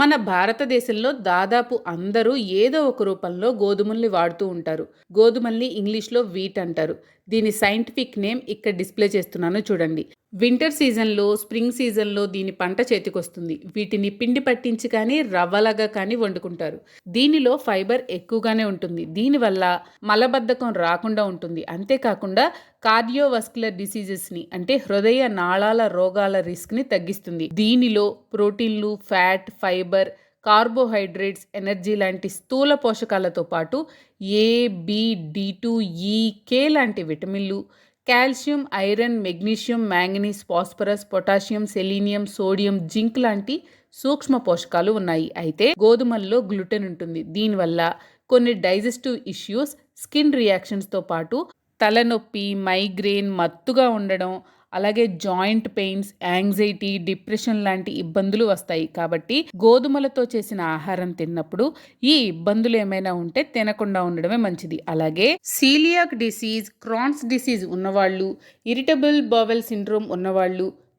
మన భారతదేశంలో దాదాపు అందరూ ఏదో ఒక రూపంలో గోధుమల్ని వాడుతూ ఉంటారు. గోధుమల్ని ఇంగ్లీష్లో వీట్ అంటారు. దీని సైంటిఫిక్ నేమ్ ఇక్కడ డిస్ప్లే చేస్తున్నాను చూడండి. వింటర్ సీజన్లో స్ప్రింగ్ సీజన్లో దీని పంట చేతికొస్తుంది. వీటిని పిండి పట్టించి కానీ రవ్వలాగా కానీ వండుకుంటారు. దీనిలో ఫైబర్ ఎక్కువగానే ఉంటుంది. దీనివల్ల మలబద్ధకం రాకుండా ఉంటుంది. అంతేకాకుండా కార్డియోవస్క్యులర్ డిసీజెస్ని అంటే హృదయ నాళాల రోగాల రిస్క్ని తగ్గిస్తుంది. దీనిలో ప్రోటీన్లు ఫ్యాట్ ఫైబర్ కార్బోహైడ్రేట్స్ ఎనర్జీ లాంటి స్థూల పోషకాలతో పాటు ఏ బి డి టూ ఈ కే లాంటి విటమిన్లు calcium iron magnesium manganese phosphorus potassium selenium sodium zinc లాంటి సూక్ష్మ పోషకాలు ఉన్నాయి. అయితే గోధుమల్లో గ్లూటెన్ ఉంటుంది. దీనివల్ల కొన్ని డైజెస్టివ్ ఇష్యూస్ స్కిన్ రియాక్షన్స్తో పాటు తలనొప్పి మైగ్రేన్ మత్తుగా ఉండడం అలాగే జాయింట్ పెయిన్స్ యాంగ్జైటీ డిప్రెషన్ లాంటి ఇబ్బందులు వస్తాయి. కాబట్టి గోధుమలతో చేసిన ఆహారం తిన్నప్పుడు ఈ ఇబ్బందులు ఏమైనా ఉంటే తినకుండా ఉండడమే మంచిది. అలాగే సీలియాక్ డిసీజ్ క్రాన్స్ డిసీజ్ ఉన్నవాళ్ళు ఇరిటబుల్ బవెల్ సిండ్రోమ్ ఉన్నవాళ్ళు